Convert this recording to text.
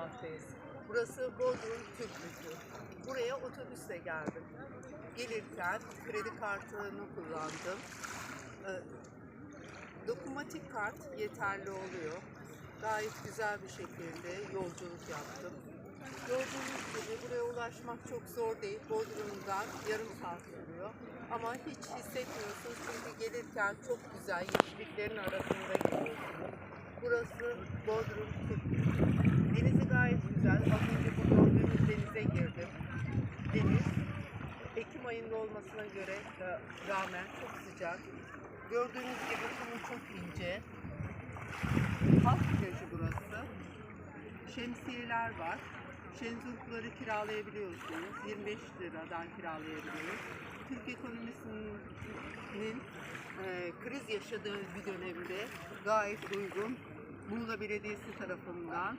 bulunmaktayız. Burası Bodrum Türk Müzü. Buraya otobüsle geldim. Gelirken kredi kartını kullandım. Ee, Dokunmatik kart yeterli oluyor. Gayet güzel bir şekilde yolculuk yaptım. Gördüğünüz gibi buraya ulaşmak çok zor değil. Bodrum'dan yarım saat sürüyor. Ama hiç hissetmiyorsunuz çünkü gelirken çok güzel yeşilliklerin arasında geliyorsunuz. Burası Bodrum Türk. Deniz Ekim ayında olmasına göre rağmen çok sıcak. Gördüğünüz gibi kumu çok ince. Halk plajı burası. Şemsiyeler var. Şenzurtları kiralayabiliyorsunuz. 25 liradan kiralayabiliyoruz. Türk ekonomisinin e, kriz yaşadığı bir dönemde gayet uygun. Muğla Belediyesi tarafından